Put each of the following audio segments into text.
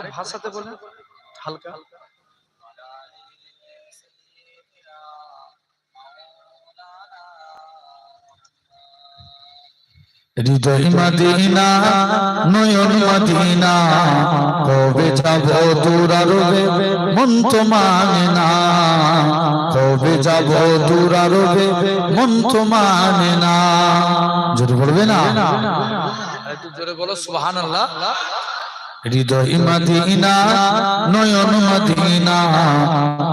আরেকটু ভাষাতে বলেন। হালকা। হৃদয় মদিনা নয়ন মদিনা কবে যাব মন তো মানে না। কবে যাব মন তো মানে না। জোরে বলবে না? একটু জোরে বলো হৃদয় মদিনা, নয়ন মদিনা,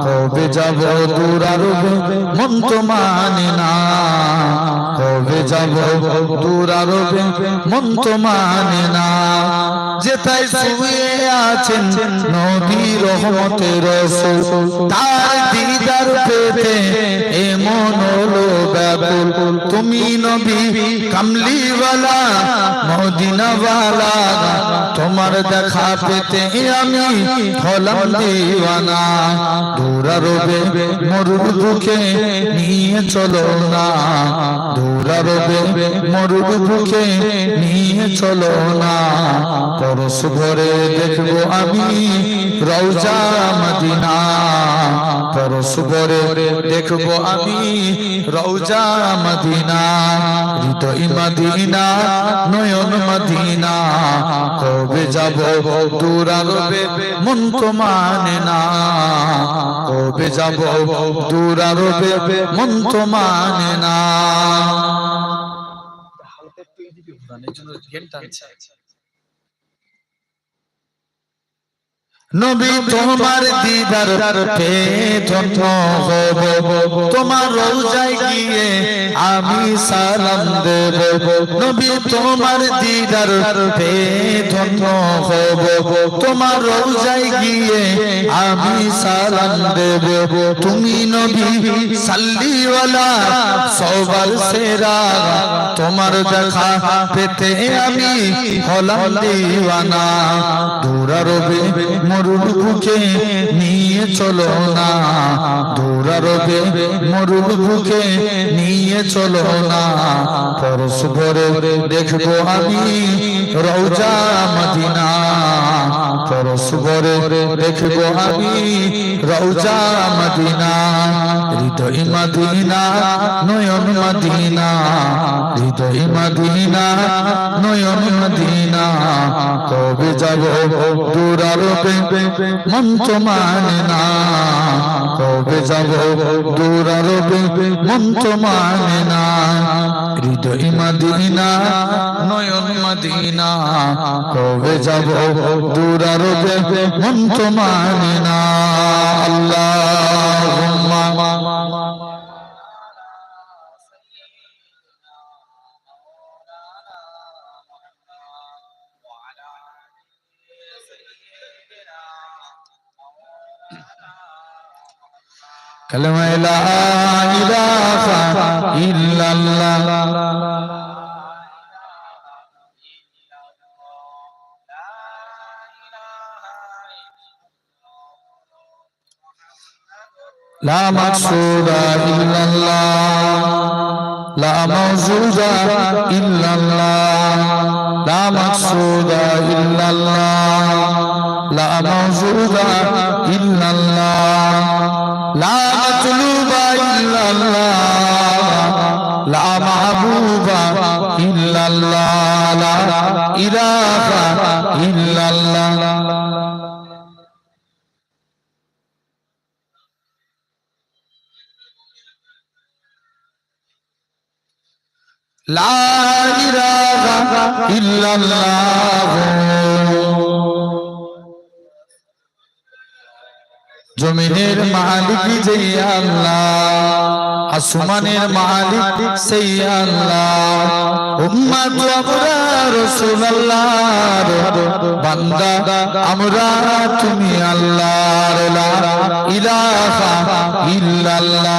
কবে যাব দূর আরবে মন তো মানে না? কবে যাব দূর আরবে মন তো মানে না? যেথায় শুয়ে আছেন নবী রহমতের তার দিদার পেতে এমন তুমি নবী কামলিওয়ালা, মদিনাওয়ালা, তোমার দেখা পেতে আমি হলাম দিওয়ানা। দূরারবে মরুর বুকে নিয়ে চলো না। দূরারবে মরুর বুকে নিয়ে চলো না। পরশ ঘরে দেখব আমি রওজা মদিনা। পরশ ঘরে দেখব আমি রওজা মদিনা, হৃদয় মদিনা, নয়ন মদিনা। কবে যাব দূর মন তো মানে না। কবে যাব দূর মন তো মানে না। জন্য জ্ঞান টানছে নবী তোমার দিদার হব। তোমার রোজায় গিয়ে আমি সালাম দেব। নবী তোমার দিদার ধন্য হব। তোমার রোজায় গিয়ে আমি সালাম দেব। তুমি নবী সাল্লিওয়ালা, সবার সেরা। তোমার দেখা পেতে আমি হলাম দিওয়ানা। দূরারবে মরুর বুকে নিয়ে চলো না। দূরারবে মরুর বুকে নিয়ে চলো না। পরশ ভরে দেখব আমি রৌজা মদিনা। পরশ ভরে দেখব আমি রৌজা মদিনা। হৃদয় মদিনা, নয়ন মদিনা। হৃদয় মদিনা, নয়ন মদিনা। কবে যাব দূর আরবে মন না। কবে যাব দূর আরবে মন না। হৃদয় মদিনা, নয়ন মদিনা। কবে যাব দূর আরবে মন তো মানে না। আল্লাহ كلمة لا إله إلا الله لا مقصود إلا الله لا موجود إلا الله لا مقصود إلا الله لا موجود إلا الله لا مطلوب إلا الله لا محبوب إلا الله لا إله জমিনের মালিক যে আল্লাহ, আসমানের মালিক সেই আল্লাহ। উম্মত আমরা বান্দা, আমরা তুমি ইলাহা ইল্লাল্লাহ।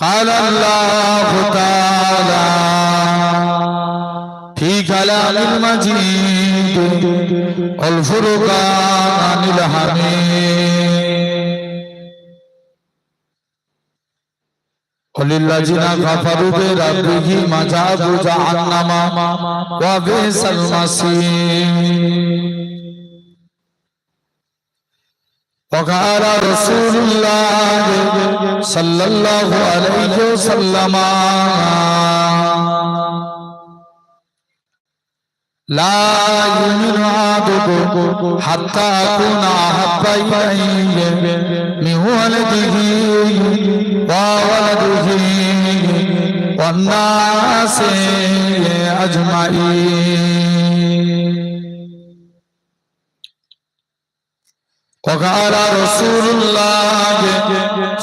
قال الله تعالى في كلام المجيد الفرقان الحميد وللذين كفروا بربهم عذاب جهنم وبئس المصير وقال رسول الله صلى الله عليه وسلم لا يؤمن أحدكم حتى أكون أحب إليه من ولده وولده والناس أجمعين وقال رسول الله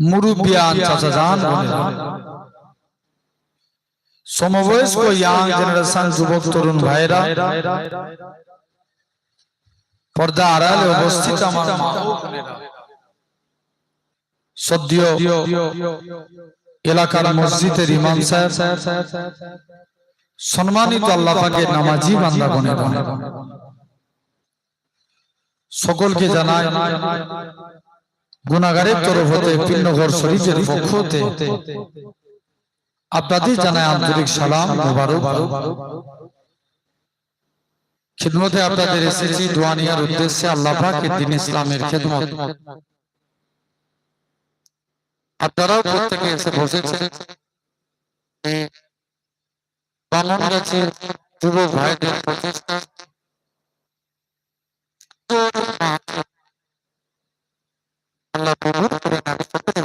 মুরুবিয়ান চাচা জান সমবয়স্ক ইয়াং জেনারেশন যুবক তরুণ ভাইরা পর্দা আড়ালে উপস্থিত আমার সদ্য এলাকার মসজিদের ইমাম সাহেব। সম্মানিত আল্লাহ পাকের নামাজি বান্দা বোনেরা সকলকে জানায় গুনাগারের তরফ হতে পিন্নগর শরীফের পক্ষ হতে আপনাদের জানায় আন্তরিক সালাম মোবারক। খিদমতে আপনাদের এসেছি দোয়ানিয়ার উদ্দেশ্যে আল্লাহ দিন ইসলামের খেদমত। আপনারাও প্রত্যেকে এসে বসেছেন। বামন গাছের যুবক ভাইদের প্রচেষ্টা। আল্লাহ কবুল করে নেন সকলে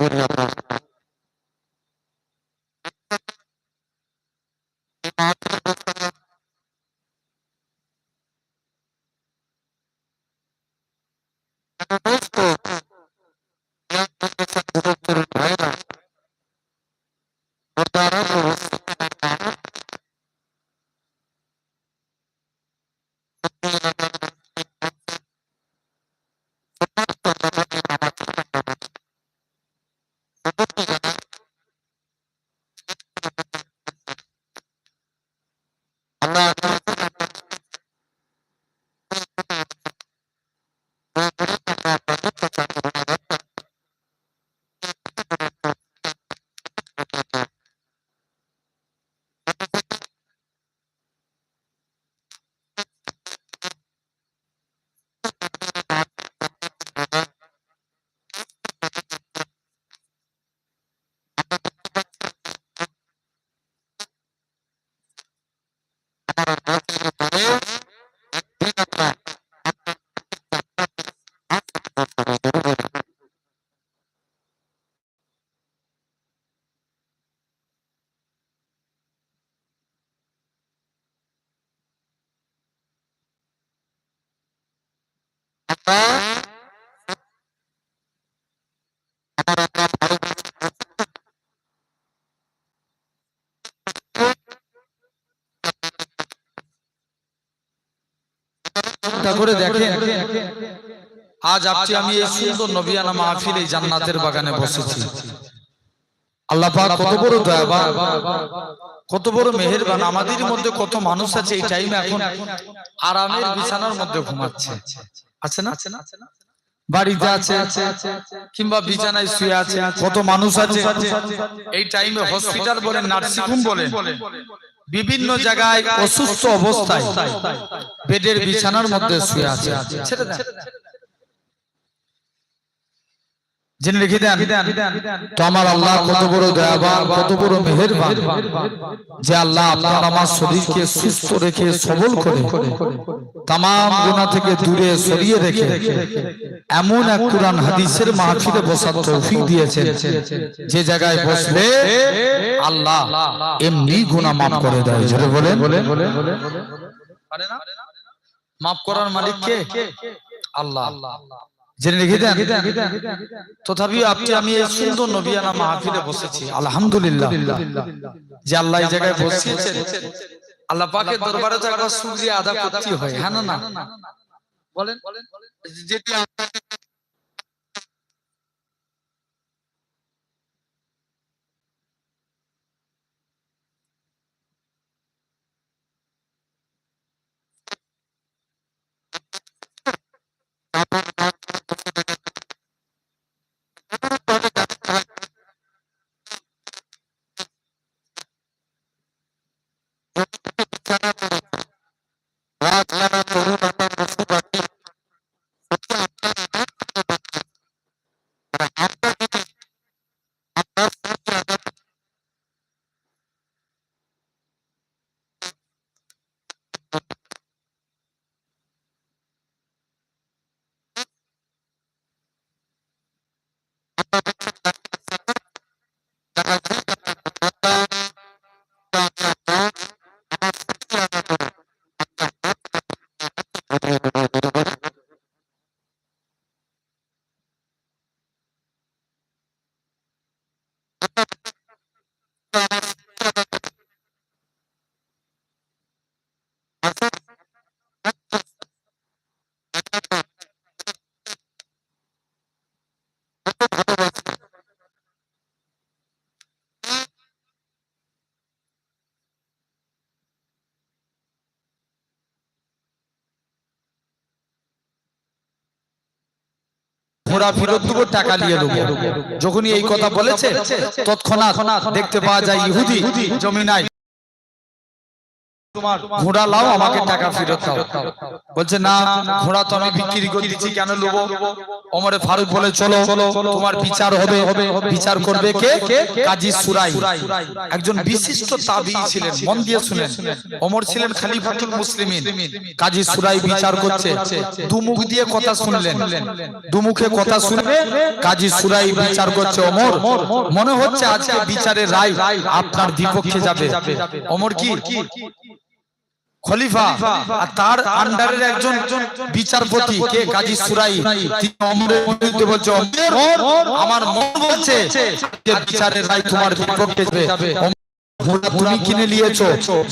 আজ আপনি আমি এই সুন্দর নবিয়ানা মাহফিল এই জান্নাতের বাগানে বসেছি। আল্লাহ কত বড় কত বড় মেহেরবান। আমাদের মধ্যে কত মানুষ আছে, এই টাইমে এখন আরামের বিছানার মধ্যে ঘুমাচ্ছে। আছে না? বাড়িতে আছে কিংবা বিছানায় শুয়ে আছে কত মানুষ আছে। এই টাইমে হসপিটাল বলেন নার্সিং হোম বলেন বিভিন্ন জায়গায় অসুস্থ অবস্থায় বেডের বিছানার মধ্যে শুয়ে আছে। ছেড়ে দেন। জেনে রেখে দেন, তো আমার আল্লাহ কত বড় দয়াবান, কত বড় মেহেরবান, যে আল্লাহ আপনার আমার শরীরকে সুস্থ রেখে সবল করে তাম গুণা থেকে দূরে সরিয়ে রেখে, এমন এক কোরআন হাদিসের মাহফিলে বসার তৌফিক দিয়েছেন, যে জায়গায় বসলে আল্লাহ এমনি গুনাহ মাফ করে দেয়। জোরে বলেন। মাফ করার মালিক কে? আল্লাহ। জেনে রেখে দেন। তথাপি আপনি আমি এই সুন্দর নবিয়ানা মাহফিলে বসেছি। আলহামদুলিল্লাহ। যে আল্লাহ এই জায়গায় বসিয়েছেন আল্লাহ পাকের দরবারে তো একবার শুকরিয়া আদা করতে হয় হ্যাঁ না না? বলেন। যেটি ঘোড়া ফেরত দেবো টাকা নিয়ে নেব। যখনই এই কথা বলেছে তৎক্ষণাৎ দেখতে পাওয়া যায় ইহুদি ঘোড়া লাও আমাকে টাকা ফেরত দাও। বলছে না ঘোড়া তো আমি বিক্রি করে দিচ্ছি কেন অমরে ফারুক বলে চলো তোমার বিচার হবে বিচার করবে কে? কাজী সুরাই। একজন বিশিষ্ট তাবি ছিলেন মন দিয়ে শুনেন। অমর ছিলেন খালিফাতুল মুসলিমিন। কাজী সুরাই বিচার করছে। দুমুখ দিয়ে কথা শুনলেন। দুমুখে কথা শুনবে কাজী সুরাই বিচার করছে অমর। মনে হচ্ছে আজকে বিচারের রায় আপনার বিপক্ষে যাবে অমর কি খলিফা আর তার আন্ডারের একজন বিচারপতি কে? গাজী সুরাই। তিনি অমরের বিরুদ্ধে বলছে? অমর। আমার মন বলছে যে বিচারের রায় তোমার বিপক্ষে যাবে। ঘোড়া তুমি কিনে নিয়েছো।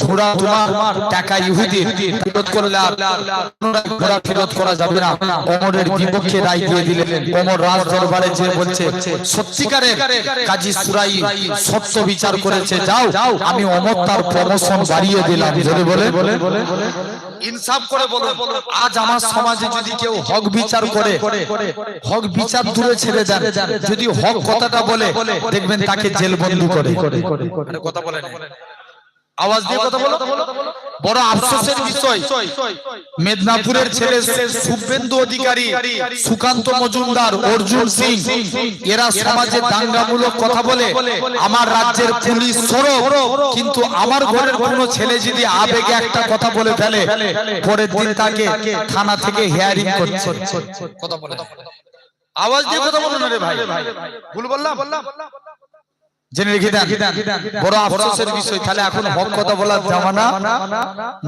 ঘোড়া তোমার টাকা ইহুদির ফেরত করলে ঘোড়া ফেরত করা যাবে না। অমরের বিপক্ষে রায় দিয়ে দিলেন। অমর রাজ দরবারে যে বলছে, সত্যিকারের কাজী সুরাই সত্য বিচার করেছে। যাও, আমি অমর তার প্রমোশন বাড়িয়ে দিলাম। যদি বলে ইনসাফ করে বলো, আজ আমার সমাজে যদি কেউ হক বিচার করে, হক বিচার দূরে ছেড়ে দেন। যদি হক কথাটা বলে, দেখবেন তাকে জেল বন্দি করে কথা বলে। আওয়াজ দিয়ে কথা বলো। বড় আফসোসের বিষয়। মেদিনীপুরের ছেলে শুভেন্দু অধিকারী সুকান্ত মজুমদার অর্জুন সিং এরা সমাজে দাঙ্গামূলক কথা বলে। আমার রাজ্যের পুলিশ সরব। কিন্তু আমার ঘরের কোনো ছেলে যদি আবেগে একটা কথা বলে ফেলে পরের দিন তাকে থানা থেকে হেয়ারিং করছে। কথা বলে। আওয়াজ দিয়ে কথা বলো না রে ভাই। ভুল বললাম? জেনে রেখে দেন বড় আফসোসের বিষয় তাহলে এখন হক কথা বলার জামানা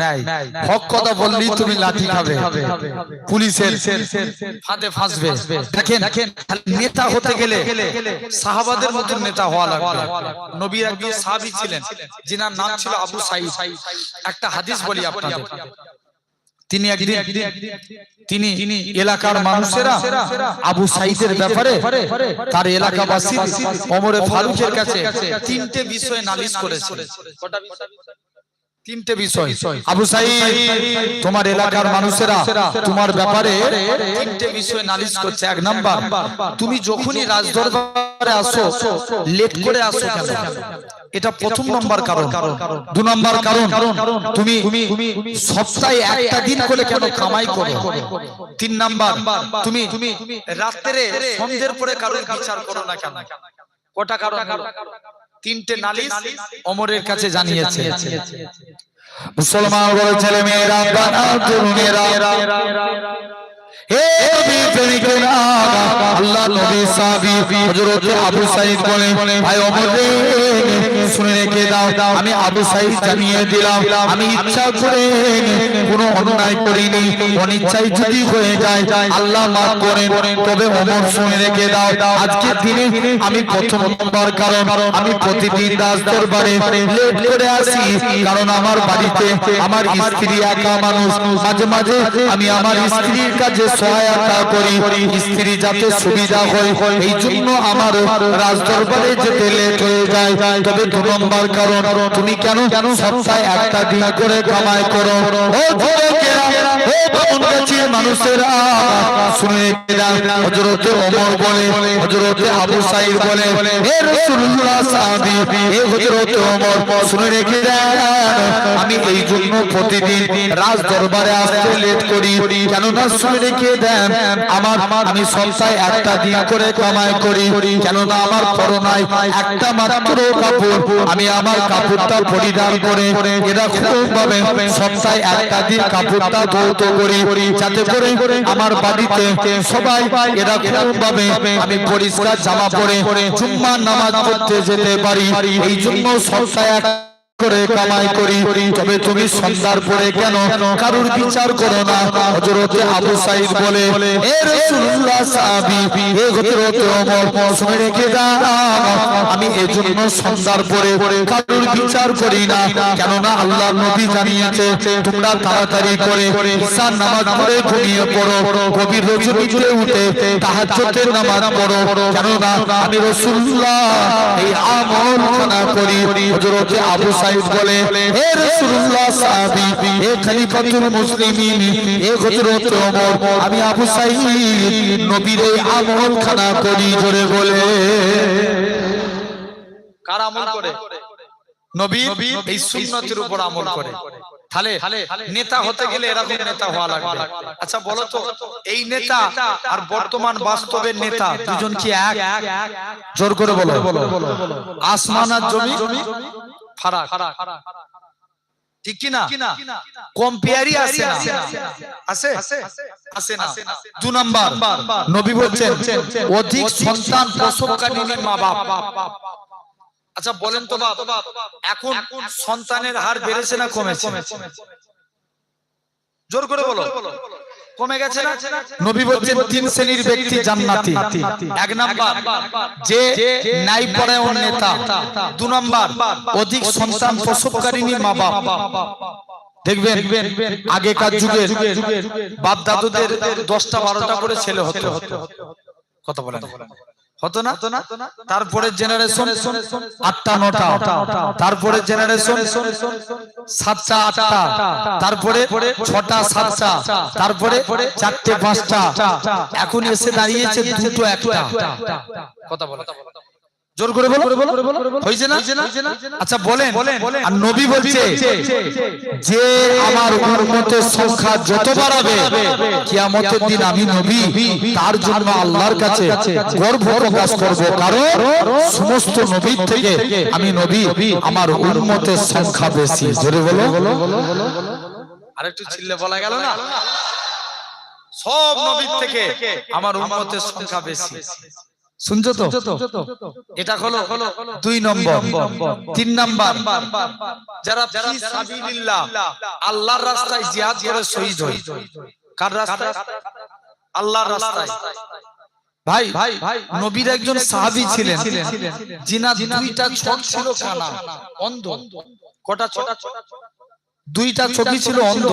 নাই। হক কথা বললেই তুমি লাঠি খাবে। পুলিশের ফাঁদে ফাঁসবে। দেখেন নেতা হতে গেলে সাহাবাদের মতন নেতা হওয়া লাগবে। নবীর একজন সাহাবী ছিলেন যিনার নাম ছিল আবু সাইদ। একটা হাদিস বলি আপনাদের। তিনি একদিন তিনি এলাকার মানুষেরা আবু সাইদের ব্যাপারে তার এলাকাবাসী অমরে ফারুকের কাছে তিনটে বিষয়ে নালিশ করেছে? তিনটে বিষয়। আবু সাইদ তোমার এলাকার মানুষেরা তোমার ব্যাপারে তিনটে বিষয়ে নালিশ করছে। এক নাম্বার তুমি যখনই রাজদরবারে আসো লেট করে আসো কেন? এটা প্রথম নম্বর কারণ। দু নম্বর কারণ তুমি সপ্তাহে একটা দিন করে কেন কামাই করো? তিন নাম্বার তুমি তুমি রাত্রে সন্ধ্যের পরে কারোর বিচার করো না কেন? কটা কারণ তিনটে নালিশ অমরের কাছে জানিয়েছে। মুসলমান বড় ছেলে মেয়েরা হে নবী প্রেমিকেরা, আল্লাহ নবী সাহাবী হযরত আবু সাঈদ বলে ভাই ওমর রে, শুনে রেখে দাও। আমি আবু সাইদ জানিয়ে দিলাম, আমি ইচ্ছা করে কোনো অন্যায় করিনি, অনিচ্ছাই যদি হয়ে যায়, আল্লাহ মাফ করেন, তবে অমর শুনে রেখে দাও। আজকের দিনে আমি প্রথম নম্বর কারণ, আমি প্রতিদিন দাস দরবারে লেট করে আসি, কারণ আমার বাড়িতে আমার স্ত্রী একা মানুষ। মাঝে মাঝে আমি আমার স্ত্রীর কাছে সহায়তা করি, স্ত্রী যাতে সুবিধা হয়, এই জন্য আমার রাজ দরবারে যেতে লেট হয়ে যায়। তবে দু নম্বর কারণ তুমি কেন কেন সপ্তাহে একটা দিন করে কামাই করো? আমি এই জন্য প্রতিদিন রাজ দরবারে আসতে লেট করি। কেননা শুনে রেখে দেন, আমার, আমি সপ্তাহে একটা দিন করে কামাই করি। কেননা আমার করোনায় একটা মাত্র কাপড় আমি আমার কাপড়টা পরিধান করে এরকম ভাবে সপ্তাহে একটা দিন কাপড়টা ধৌত করি, যাতে করে আমার বাড়িতে সবাই এরকম ভাবে আমি পরিষ্কার জামা পরে জুম্মা নামাজ পড়তে যেতে পারি। এই জন্য সপ্তাহে করে কামাই করি, তবে তুমি সন্ধ্যার পরে কেন কারুর বিচার করো না? হযরতে আবু সাইদ বলে, এ রাসূলুল্লাহ সাহাবী হে হযরতে ওমর শুনে রেখে দাও। আমি এজন্য সন্ধ্যার পরে কারুর বিচার করি না। কেন না আল্লাহ নবী জানিয়েছে, তোমরা তাড়াতাড়ি করে ঈশার নামাজ পড়ে ঘুমিয়ে পড়ো। গভীর রজনীতে উঠে তাহাজ্জুদের নামাজ পড়ো। কেন না আমি রাসূলুল্লাহ, এই আমল করি। হযরতে আবু সাইদ বলে হে রাসূলুল্লাহ সাহাবী হে খলিফাতুল মুসলিমিন হে হযরত ওমর আমি আবু সাইদ নবীর এই আমল খানা করি। জোরে বলে। কার আমল করে? নবী এই সুন্নতের উপর আমল করে। তাহলে নেতা হতে গেলে এরকম নেতা হওয়া লাগবে। আচ্ছা বলো তো এই নেতা আর বর্তমান বাস্তবের নেতা দুজন কি এক? জোর করে বলো। আসমান আর জমি? ফারাক। ঠিক কি না। কম্পেয়ারই আসে না। আসে? আসে? না। দু নাম্বার। নবী বলছেন অধিক সন্তান প্রসবকালীন মা বাপ। আচ্ছা বলেন তো বাপ এখন সন্তানের হার বেড়েছে না কমেছে? জোর করে বলো। কমে গেছে না? নবী বলছেন তিন শ্রেণির ব্যক্তি জান্নাতি। এক নাম্বার যে নাই পরায়ণ নেতা দু নাম্বার অধিক সন্তান প্রসবকারিণী মা বাপ। দেখবেন আগেকার যুগে বাপ দাদুদের দশটা বারোটা করে ছেলে হতো। কথা বলেন। হতো না? তারপরে জেনারেশন আটটা নটা। তারপরে জেনারেশন সাতটা আটটা। তারপরে ছটা সাতটা। তারপরে চারটে পাঁচটা। এখন এসে দাঁড়িয়েছে দুটো একটা। কথা বলো। জোর করে বলো। হয়েছে না? আচ্ছা বলেন। আর নবী বলছে যে আমার উম্মতের সংখ্যা যত বাড়াবে কিয়ামতের দিন আমি নবী তার জন্য আল্লাহর কাছে গর্ব প্রকাশ করব। কারণ সমস্ত নবীর থেকে আমি নবী আমার উম্মতের সংখ্যা বেশি। জোরে বলো। আরেকটু চিল্লে বলা গেল না? সব নবীর থেকে আমার উম্মতের সংখ্যা বেশি। শুনছো তো? এটা হলো দুই নম্বর। তিন নম্বর। যারা আল্লাহর রাস্তায় জিহাদ করে শহীদ হয়। কার রাস্তায়? আল্লাহর রাস্তায়। ভাই ভাই নবীর একজন সাহাবী ছিলেন। জিনার দুইটা চোখ ছিল কানা অন্ধ। কটা চোখ দুইটা চোখই ছিল অন্ধ।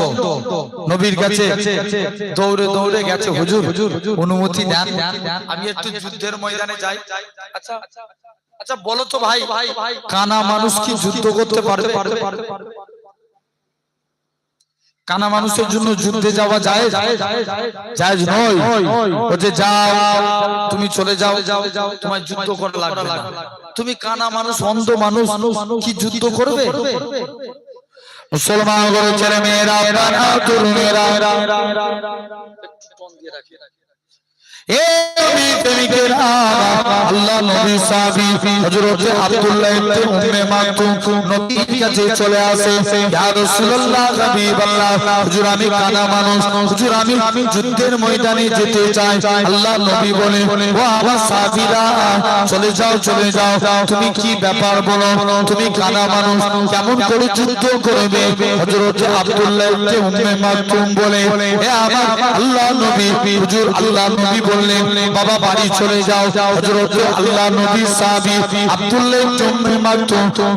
নবীর কাছে দৌড়ে দৌড়ে গেছে হুজুর অনুমতি দেন আমি একটু যুদ্ধের ময়দানে যাই। আচ্ছা আচ্ছা বলো তো ভাই কানা মানুষ কি যুদ্ধ করতে পারবে? কানা মানুষের জন্য যুদ্ধে যাওয়া যায় যায় নয়। বলছে যাও তুমি চলে যাও তোমার যুদ্ধ করা লাগবে তুমি কানা মানুষ অন্ধ মানুষ কি যুদ্ধ করবে? মুসলমান করে ছেলে মেয়েরা প্রাণা আব্দুল্লাহ আমি মানুষ, হুজুর আমি যুদ্ধের ময়দানে যেতে চাই। আল্লাহ নবী বলে চলে যাও চলে যাও। তুমি কি ব্যাপার বলো? তুমি মানুষ, কেমন করে যুদ্ধ করবে? আব্দুল্লাহ বলে আল্লাহ নবী, হুজুর আল্লাহ নবী বললেন, বাবা, বাড়ি চলে যাও। হযরত আল্লাহ নবী সাহাবী আব্দুল্লাহ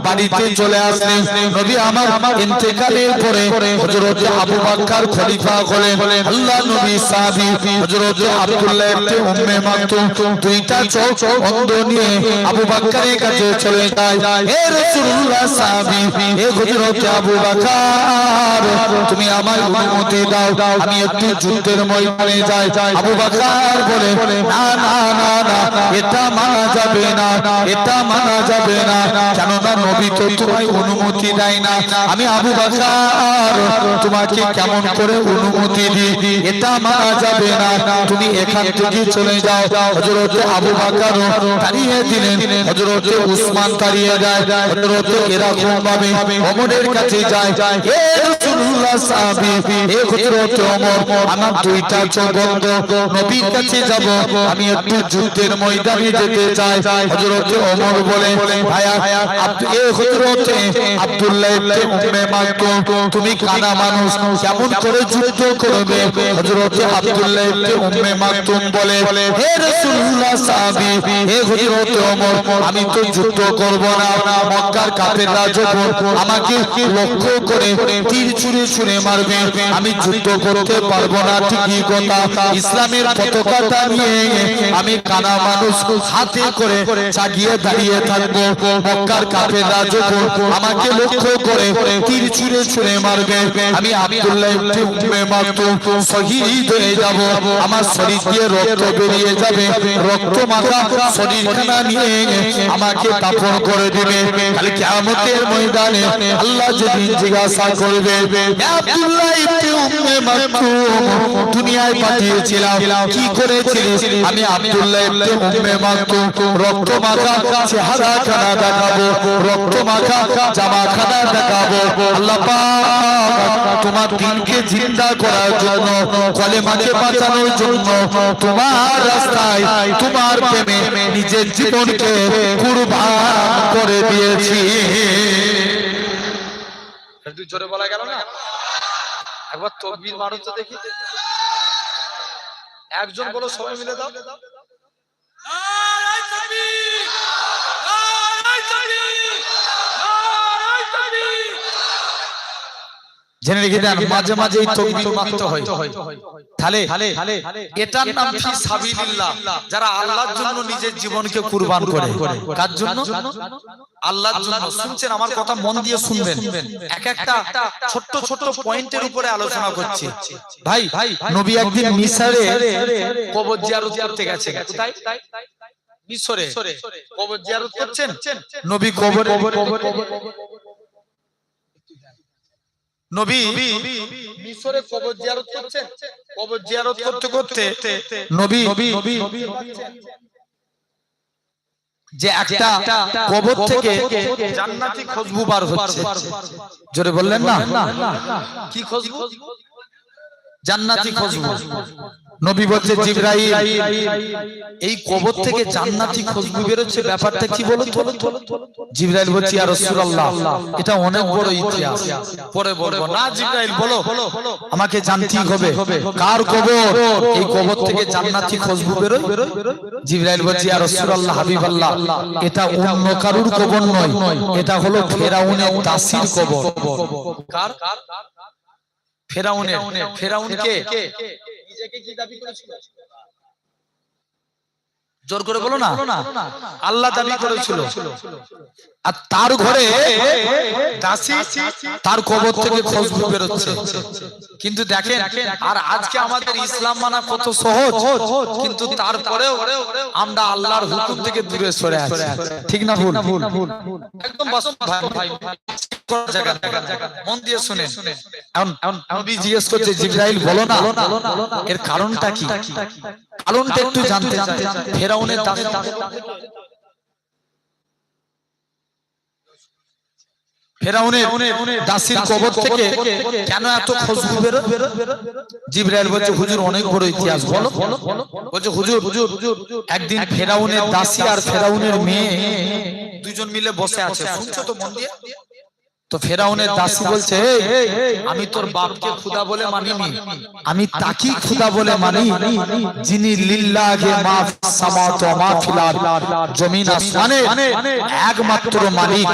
বাড়িতে চলে আসলেন। নবী আমার ইন্তেকালের পরে হযরত আবু বকর খলিফা হলেন আল্লাহ নবী সাহাবী, হযরত আব্দুল্লাহ ইবনে উম্মে দুইটা চোখ অন্ধ নিয়ে আবু বকরের কাছে চলে যায়। হে রাসূলুল্লাহ সাহাবী, হে হযরত আবু বকর, তুমি আমায় অনুমতি দাও। আমি একটু যুদ্ধের ময়দানে যাই। আবু বকর বলে, না না না না, এটা মানা যাবে না, এটা মানা যাবে না। কেন না নবী তো তোমায় অনুমতি দেয় না। আমি আবু বকর, তোমাকে কেমন করে অনুমতি দিই? এটা মানা যাবে না। তুমি এখান থেকে চলে যাও। হযরত আবু বকর তাড়িয়ে দিলেন। হযরত উসমান তাড়িয়ে দেয় হযরত এরকম ভাবে ওমরের কাছে যায়। হে রাসূলুল্লাহ সাহাবী হে হযরত ওমর আমার দুইটা চোখ বন্ধ। নবীর কাছে যাব। আমি একটু যুদ্ধের ময়দানে যেতে চাই। হযরত ওমর বলে, ভাইয়া আব্দু- এ হযরত আব্দুল্লাহ ইবনে উম্মে মাকতুম, তুমি কানা মানুষ। কেমন করে যুদ্ধ করবে? হযরত আব্দুল্লাহ ইবনে উম্মে মাকতুম বলে, হে রাসূলুল্লাহ সাহাবী, হে হযরত ওমর, আমি তো যুদ্ধ করব না। মক্কার কাফেররা যখন আমাকে লক্ষ্য করে তীর ছুঁড়ে ছুঁড়ে মারবে, আমি যুদ্ধ করতে পারব না। ঠিকই কথা। ইসলামের পতাকাটা নিয়ে আমি কানা মানুষ হাতে করে চাগিয়ে দাঁড়িয়ে থাকব। মক্কার কাফেররা যখন আমাকে লক্ষ্য করে তীর ছুঁড়ে ছুঁড়ে মারবে আমি আব্দুল্লাহ ইবনে উম্মে মাকতুম শহীদ হয়ে যাব। আমার শরীর দিয়ে রক্ত বেরিয়ে যাবে। রক্ত মাখা শরীরখানা নিয়ে আমাকে দাফন করে দিবে। কাল কিয়ামতের ময়দানে আল্লাহ যেদিন জিজ্ঞাসা করবে আব্দুল্লাহ ইবনে উম্মে মাকতুম দুনিয়ায় পাঠিয়েছিলাম। কি করেছিলিস আমি আব্দুল্লাহ ইবনে উম্মে মাকতুম রক্ত মাখা চেহারা খানা দেখাবো রক্ত মাখা জামা খানা দেখাবো। আল্লাহ তোমার দিনকে জিন্দা করার জন্য, কলেমাকে বাঁচানোর জন্য তোমার রাস্তায়, তোমার প্রেমে নিজের জীবনকে কুরবান করে দিয়েছি। জোরে বলা গেল না? একবার তকবীর মারো তো দেখি। একজন বলো সবাই মিলে দাও নারায়ে তাকবীর নারায়ে তাকবীর নারায়ে তাকবীর জেনে রেখে দেন মাঝে মাঝে এই তকবীর মারতে হয়। তাহলে এটার নাম ফি সাবিলিল্লাহ? যারা আল্লাহর জন্য নিজের জীবনকে কুরবান করে। কার। জন্য? আল্লাহর জন্য। শুনছেন? আমার কথা মন দিয়ে শুনবেন। এক একটা ছোট্ট ছোট্ট পয়েন্টের উপরে আলোচনা করছি। ভাই ভাই নবী একদিন মিশরে কবর জিয়ারত করতে গেছে। কোথায়? মিশরে। কবর জিয়ারত করছেন? নবী কবর নবী মিশরে কবর জিয়ারত করছেন কবর জিয়ারত করতে করতে নবী যে একটা কবর থেকে জান্নাতি খুশবু বার হচ্ছে জোরে বললেন না কি খুশবু জান্নাতি খুশবু নবী বলছে জিবরাইল এই কবর থেকে জান্নাতি খুশবু বেরোচ্ছে ব্যাপারটা কি বলো তো? জিবরাইল বলছে ইয়া রাসূলুল্লাহ এটা অনেক বড় ইতিহাস। পরে বলব না জিবরাইল বলো আমাকে জানতেই হবে। কার কবর? এই কবর থেকে জান্নাতি খুশবু বেরোয়? জিবরাইল বলছে ইয়া রাসূলুল্লাহ হাবিবাল্লাহ এটা অন্য কারুর কবর নয় এটা হলো ফেরাউনের দাসীর কবর। কার? ফেরাউনের ফেরাউনকে নিজেকে কি দাবি করেছিল? জোর করে বলো না। আল্লাহ দাবি করেছিল। আর তার ঘরে দাসী তার কবর থেকে খোঁজ বেরোচ্ছে। কিন্তু দেখেন আর আজকে আমাদের ইসলাম মানা কত সহজ কিন্তু তারপরেও আমরা আল্লাহর হুকুম থেকে দূরে সরে আছি ঠিক না ভুল একদম ভাই। মন দিয়ে শুনে জিজ্ঞেস করছে জিব্রাইল বলো না এর কারণটা কি কারণটা একটু জানতে ফেরাউনের ফেরাউনের দাসির কবর থেকে কেন এত খুশবু বেরো জিব্রাইল বলছে হুজুর অনেক বড় ইতিহাস বলো। বলছে হুজুর একদিন ফেরাউনের দাসী আর ফেরাউনের মেয়ে দুজন মিলে বসে আছে। শুনছো তো মন দিয়ে? তো ফেরাউনের দাসী বলছে আমি তোর বাপকে খুদা বলে মানিনি। আমি তাকি খুদা বলে মানি যিনি লিল্লাহে মা ফিস সামাওয়াতি ওয়া মা ফিল আরদ জমিন আসমানে একমাত্র মালিক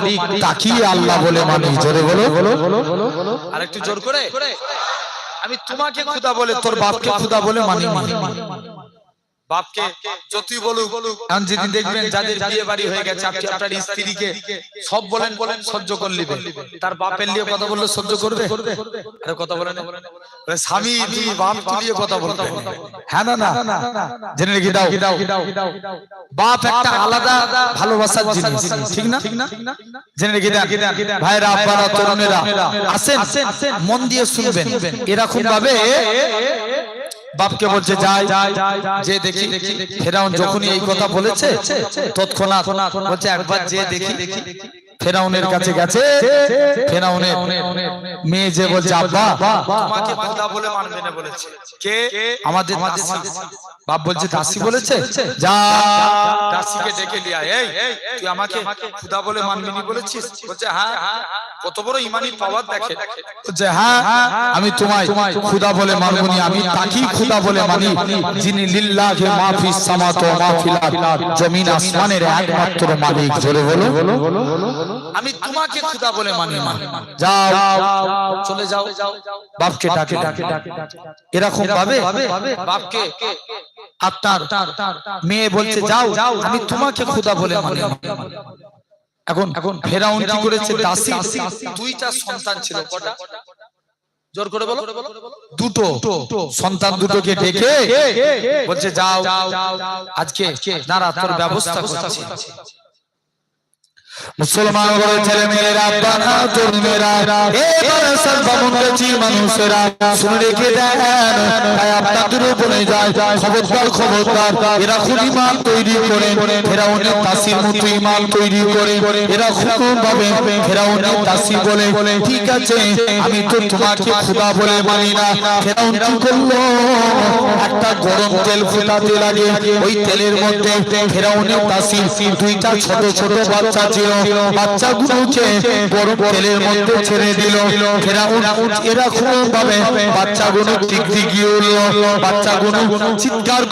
তাকি আল্লাহ বলে মানি জোরে বলো। আরেকটু জোর করে। আমি তোমাকে খুদা বলে তোর বাপকে খুদা বলে মানি মানি বাপকে যতই বলুক এখন দেখবেন যাদের বিয়ে বাড়ি হয়ে গেছে আপনি আপনার স্ত্রীকে সব বলেন বলেন সহ্য তার বাপের লিয়ে কথা বললে সহ্য করবে? আরে কথা বলেন স্বামী তুমি বাপ তুলিয়ে কথা বলতে হ্যাঁ না না। জেনে রেখে দাও। বাপ একটা আলাদা ভালোবাসার জিনিস। ঠিক না? জেনে রেখে ভাইরা আব্বারা তরুণেরা আসেন। মন দিয়ে শুনবেন। এরকম ভাবে বাপকে বলছে যাই যে দেখি ফেরাউন যখনই এই কথা বলেছে তৎক্ষণাৎ বলছে একবার যে দেখি ফেরাউনের কাছে গেছে ফেরাউনের মেয়ে যে বলছে আব্বা তোমাকে খোদা বলে মানবে না বলেছে। কে? আমাদের দাসী। বাপ বলছে দাসী বলেছে? যা। দাসীকে ডেকে লিয়া এই তুই আমাকে খুদা বলে মানবি নি বলেছিস? বলছে হ্যাঁ। কত বড় ইমানি পাওয়ার দেখে। বলছে হ্যাঁ আমি তোমায় খুদা বলে মানবনি আমি তাকেই খুদা বলে মানি যিনি লিল্লাহে মা ফিস সামাওয়াতি ওয়া মা ফিল আরদ। জমিন আসমানের একমাত্র মালিক জোরে বলো। আমি তোমাকে খুদা বলে মানি যাও চলে যাও। বাপকে ডাকে ডাকে এরকম ভাবে বাপকে। আপনার মেয়ে বলছে যাও আমি তোমাকে খুদা বলে মানি এখন এখন ফেরাউন কি করেছে দাসী। দুইটা সন্তান ছিল কটা? জোর করে বলো। দুটো। সন্তান দুটোকে ডেকে বলছে যাও আজকে দাঁড়া তোর ব্যবস্থা করছি। মুসলমান ঘরের ছেলে মেয়েরা বানা তরুণেরা, এবার সর্বমন গেছি মানুষেরা শুনে রেখে দেন। তাই উপরে যায়, খবরদার খবরদার। এরা খুব ইমান তৈরি করে, ফেরাউনের তাসির মতো ইমান তৈরি করে। এরা খুব ভাবে ফেরাউনের তাসি বলে, ঠিক আছে, আমি তো তোমাকে বলে মানি না। ফেরাউন কি করল? একটা গরম তেল ফোটাতে লাগে। ওই তেলের মধ্যে ফেরাউনের তাসি দুইটা ছোট ছোট বাচ্চা ছিল। বাচ্চাগুলোকে গরম তেলের মধ্যে ছেড়ে দিল। ফেরাউন এরকম ভাবে বাচ্চাগুলো টিক গিয়ে উঠল বাচ্চাগুলো চিৎকার করে